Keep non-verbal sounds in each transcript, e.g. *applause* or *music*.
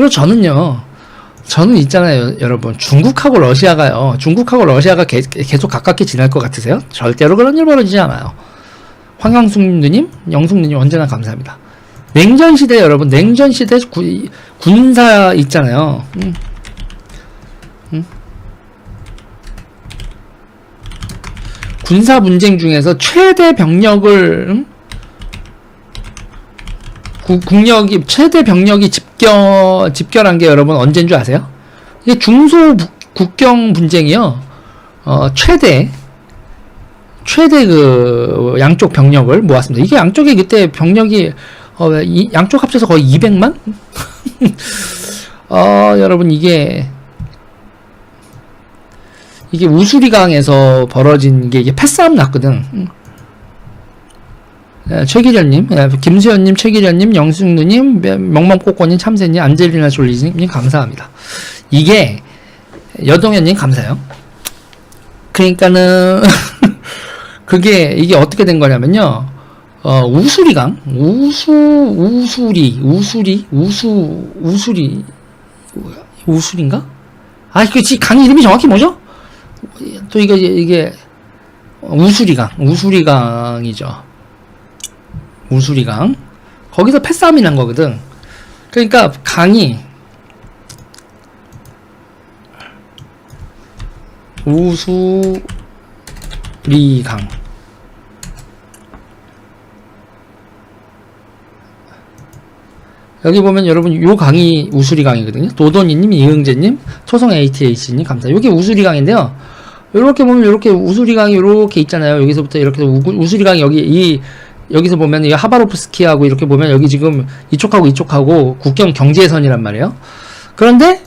그리고 저는요, 저는 있잖아요, 여러분. 중국하고 러시아가요, 중국하고 러시아가 개- 계속 가깝게 지낼 것 같으세요? 절대로 그런 일 벌어지지 않아요. 황영숙 누님, 영숙 누님 언제나 감사합니다. 냉전 시대 여러분, 냉전 시대 구- 군사 있잖아요. 음. 음. 군사 분쟁 중에서 최대 병력을 음? 구- 국력이 최대 병력이 집결 집결한 게 여러분 언제인 줄 아세요? 이게 중소 부- 국경 분쟁이요. 어, 최대 최대 그 양쪽 병력을 모았습니다. 이게 양쪽이 그때 병력이 어, 이, 양쪽 합쳐서 거의 200만? *laughs* 어, 여러분 이게 이게 우수리강에서 벌어진 게 이게 패싸움 났거든. 최기련님, 예, 김수현님, 최기련님, 영숙누님, 명망꽃꽃님, 참새님, 안젤리나 졸리님 감사합니다. 이게 여동현님 감사해요. 그러니까는 *laughs* 그게 이게 어떻게 된 거냐면요. 어, 우수리강, 우수 우수리, 우수리, 우수 우수리 우수리인가? 아, 그 지- 강 이름이 정확히 뭐죠? 또 이게 이게 우수리강, 우수리강이죠. 우수리강. 거기서 패싸움이 난 거거든. 그러니까 강이 우수리강. 여기 보면 여러분 요 강이 우수리 강이거든요. 도도니님, 이응재님, 토성 ATH님 감사. 요게 우수리 강인데요. 요렇게 보면 요렇게 우수리 강이 요렇게 있잖아요. 여기서부터 이렇게 우, 우수리 강이 여기 이 여기서 보면 이 하바로프스키하고 이렇게 보면 여기 지금 이쪽하고 이쪽하고 국경 경계선이란 말이에요. 그런데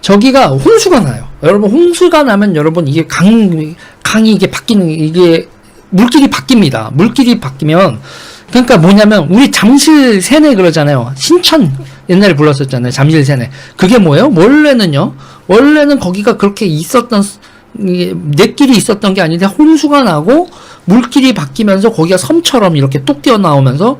저기가 홍수가 나요. 여러분 홍수가 나면 여러분 이게 강 강이 이게 바뀌는 이게 물길이 바뀝니다. 물길이 바뀌면 그러니까 뭐냐면 우리 잠실 세내 그러잖아요. 신천 옛날에 불렀었잖아요. 잠실 세내. 그게 뭐예요? 원래는요. 원래는 거기가 그렇게 있었던 넷길이 있었던 게 아닌데 홍수가 나고 물길이 바뀌면서 거기가 섬처럼 이렇게 뚝 뛰어나오면서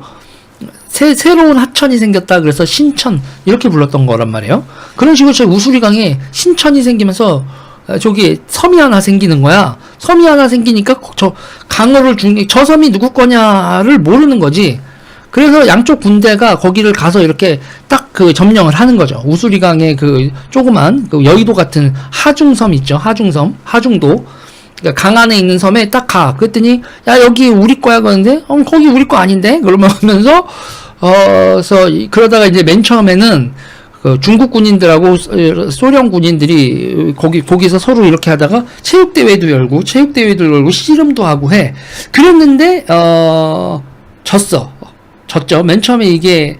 새, 새로운 하천이 생겼다 그래서 신천 이렇게 불렀던 거란 말이에요. 그런 식으로 저 우수리강에 신천이 생기면서 어, 저기 섬이 하나 생기는 거야. 섬이 하나 생기니까 저 강어를 중저 섬이 누구 거냐를 모르는 거지. 그래서 양쪽 군대가 거기를 가서 이렇게 딱 그 점령을 하는 거죠. 우수리강의 그 조그만 그 여의도 같은 하중섬 있죠. 하중섬, 하중도. 그러니까 강 안에 있는 섬에 딱 가. 그랬더니 야 여기 우리 거야 그러는데 어 거기 우리 거 아닌데 그러면 하면서 어서 그러다가 이제 맨 처음에는 그 중국 군인들하고 소- 소련 군인들이 거기 거기서 서로 이렇게 하다가 체육 대회도 열고 체육 대회도 열고 씨름도 하고 해. 그랬는데 어 졌어. 졌죠. 맨 처음에 이게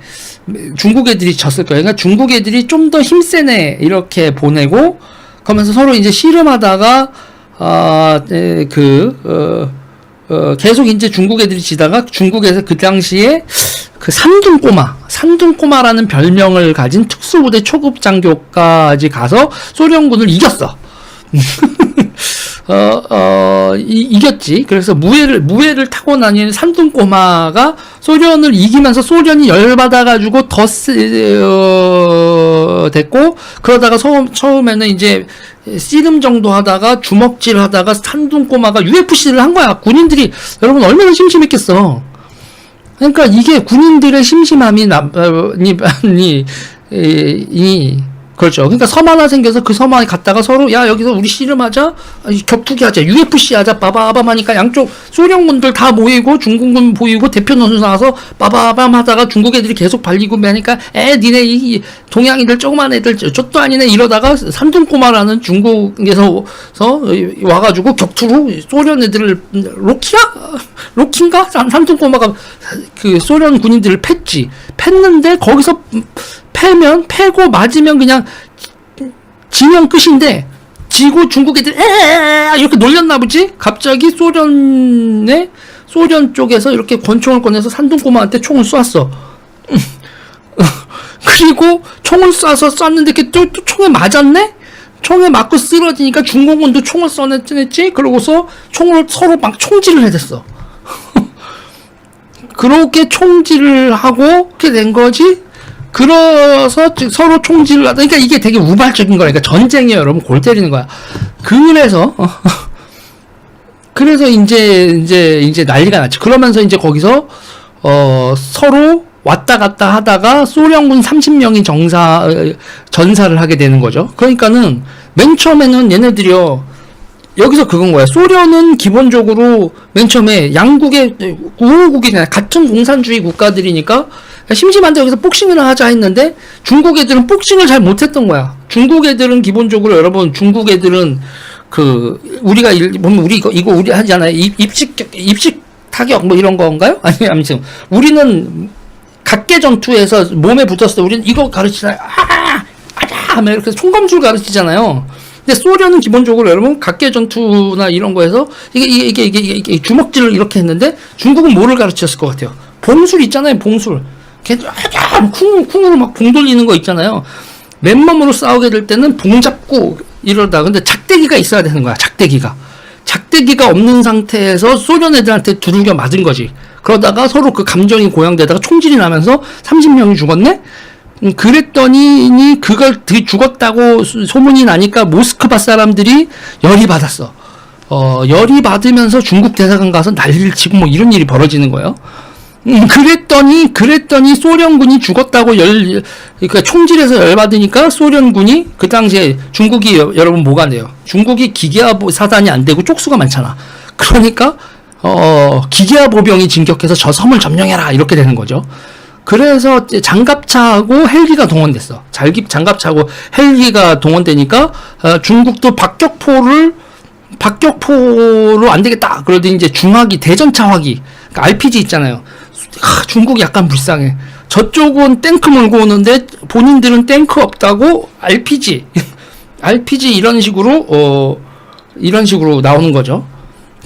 중국 애들이 졌을 거예요. 그러니까 중국 애들이 좀 더 힘센 애 이렇게 보내고 그러면서 서로 이제 씨름하다가 아그 어, 어, 계속 이제 중국 애들이 지다가 중국에서 그 당시에 그 산둥꼬마, 산둥꼬마라는 별명을 가진 특수부대 초급 장교까지 가서 소련군을 이겼어. *laughs* 어, 어, 이, 겼지 그래서 무예를, 무예를 타고 다니는 산둥꼬마가 소련을 이기면서 소련이 열받아가지고 더, 세, 어, 됐고, 그러다가 처음, 처음에는 이제 씨름 정도 하다가 주먹질 하다가 산둥꼬마가 UFC를 한 거야. 군인들이, 여러분 얼마나 심심했겠어. 그러니까 이게 군인들의 심심함이 남, 어, 이, 이, 이, 이 그렇죠. 그러니까 섬 하나 생겨서 그 섬 안에 갔다가 서로 야 여기서 우리 씨름하자, 격투기 하자, UFC 하자, 빠바밤 하니까 양쪽 소련군들 다 모이고 중국군 보이고 대표 선수 나와서 빠바밤 하다가 중국 애들이 계속 발리고 하니까 에 니네 이, 이 동양인들 조그만 애들 저- 저도 아니네 이러다가 산둥꼬마라는 중국에서 서 와가지고 격투로 소련 애들을 로키야 로키인가? 산- 산둥꼬마가 그 소련 군인들을 팼지. 팼는데 거기서 패면 패고 맞으면 그냥 지면 끝인데 지고 중국 애들 에 이렇게 놀렸나 보지 갑자기 소련의 소련 쪽에서 이렇게 권총을 꺼내서 산둥꼬마한테 총을 쐈어 그리고 총을 쏴서 쐈는데 그게 또, 또 총에 맞았네 총에 맞고 쓰러지니까 중공군도 총을 쏘냈지 그러고서 총을 서로 막 총질을 해댔어 그렇게 총질을 하고 그렇게 된 거지 그래서 서로 총질을 하다. 그러니까 이게 되게 우발적인 거니까 전쟁이에요, 여러분. 골 때리는 거야. 그래서 어, *laughs* 그래서 이제 이제 이제 난리가 났죠. 그러면서 이제 거기서 어 서로 왔다 갔다 하다가 소련군 30명이 정사 어, 전사를 하게 되는 거죠. 그러니까는 맨 처음에는 얘네들이요. 여기서 그건 거야. 소련은 기본적으로 맨 처음에 양국의 우호국이잖아요. 같은 공산주의 국가들이니까 심심한데 여기서 복싱을 하자 했는데 중국 애들은 복싱을 잘 못했던 거야. 중국 애들은 기본적으로 여러분 중국 애들은 그 우리가 일, 보면 우리 이거 이거 우리 하잖아요. 입, 입식 입식 타격 뭐 이런 건가요? *laughs* 아니 아무튼 우리는 각계 전투에서 몸에 붙었을 때 우리는 이거 가르치잖아요. 아, 아자 하면 이렇게 총검술 가르치잖아요. 근데 소련은 기본적으로 여러분 각계 전투나 이런 거에서 이게 이게 이게 이게, 이게, 주먹질을 이렇게 했는데 중국은 뭐를 가르쳤을 것 같아요? 봉술 있잖아요, 봉술. 걔 아자 쿵 쿵으로 막 봉 돌리는 거 있잖아요. 맨몸으로 싸우게 될 때는 봉 잡고 이러다 근데 작대기가 있어야 되는 거야, 작대기가. 작대기가 없는 상태에서 소련 애들한테 두들겨 맞은 거지. 그러다가 서로 그 감정이 고양되다가 총질이 나면서 30명이 죽었네? 음, 그랬더니 그걸 드- 죽었다고 소- 소문이 나니까 모스크바 사람들이 열이 받았어. 어, 열이 받으면서 중국 대사관 가서 난리를 치고 뭐 이런 일이 벌어지는 거예요. 음, 그랬더니 그랬더니 소련군이 죽었다고 열 그러니까 총질에서 열 받으니까 소련군이 그 당시에 중국이 여, 여러분 뭐가 돼요? 중국이 기계화 보- 사단이 안 되고 쪽수가 많잖아. 그러니까 어 기계화 보병이 진격해서 저 섬을 점령해라 이렇게 되는 거죠. 그래서 장갑차하고 헬기가 동원됐어. 잘기 장갑차하고 헬기가 동원되니까 어, 중국도 박격포를 박격포로 안 되겠다. 그러더니 이제 중화기 대전차 화기 그러니까 RPG 있잖아요. 하, 중국이 약간 불쌍해. 저쪽은 탱크 몰고 오는데 본인들은 탱크 없다고 RPG *laughs* RPG 이런 식으로 어 이런 식으로 나오는 거죠.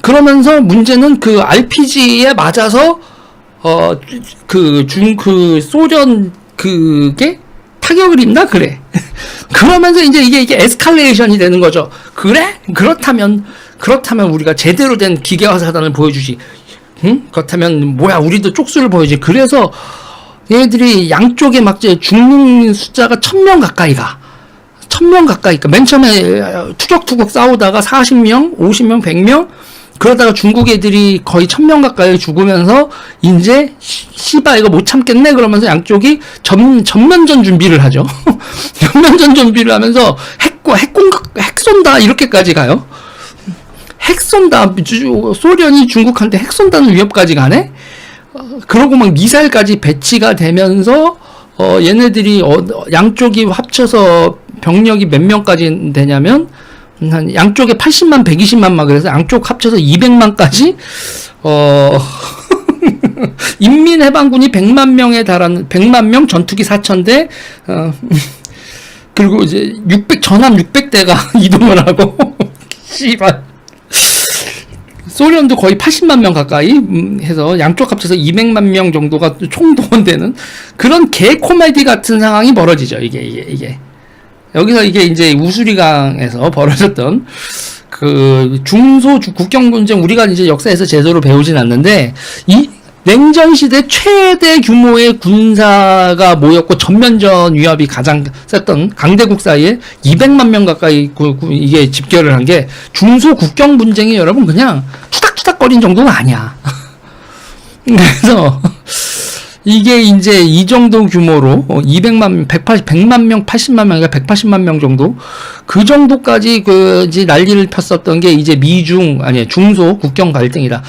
그러면서 문제는 그 RPG에 맞아서 어그중그 소련 그게 타격을 입나 그래. *laughs* 그러면서 이제 이게 이게 에스컬레이션이 되는 거죠. 그래? 그렇다면 그렇다면 우리가 제대로 된 기계화 사단을 보여주지. 응? 그렇다면 뭐야 우리도 쪽수를 보여주지. 그래서 얘들이 양쪽에 막 죽는 숫자가 천 명 가까이 가. 천명 가까이. 그맨 처음에 투격투격 싸우다가 40명, 50명, 100명 그러다가 중국 애들이 거의 천 명 가까이 죽으면서 이제 시- 씨바 이거 못 참겠네 그러면서 양쪽이 전 전면전 준비를 하죠. *laughs* 전면전 준비를 하면서 핵과 핵공 핵 쏜다 이렇게까지 가요. 핵 쏜다 주- 소련이 중국한테 핵 쏜다는 위협까지 가네. 어, 그러고 막 미사일까지 배치가 되면서 어 얘네들이 어, 양쪽이 합쳐서 병력이 몇 명까지 되냐면 음, 한 양쪽에 80만 120만 막 그래서 양쪽 합쳐서 200만까지? 어 *laughs* 인민해방군이 100만 명에 달하는 100만 명 전투기 4,000대 어 *laughs* 그리고 이제 600 전함 600대가 *laughs* 이동을 하고 씨발. 소련도 거의 80만 명 가까이 음, 해서 양쪽 합쳐서 200만 명 정도가 총 동원되는 그런 개 코미디 같은 상황이 벌어지죠. 이게 이게 이게 여기서 이게 이제 우수리강에서 *laughs* 벌어졌던 그 중소 주- 국경 분쟁 우리가 이제 역사에서 제대로 배우진 않는데 이 냉전 시대 최대 규모의 군사가 모였고 전면전 위협이 가장 셌던 강대국 사이에 200만 명 가까이 이게 집결을 한 게 중소 국경 분쟁이 여러분 그냥 투닥투닥거린 정도가 아니야. *laughs* 그래서 이게 이제 이 정도 규모로 어, 200만 180 100만 명 80만 명이 180만 명 정도 그 정도까지 그 이제 난리를 폈었던 게 이제 미중 아니 중소 국경 갈등이다.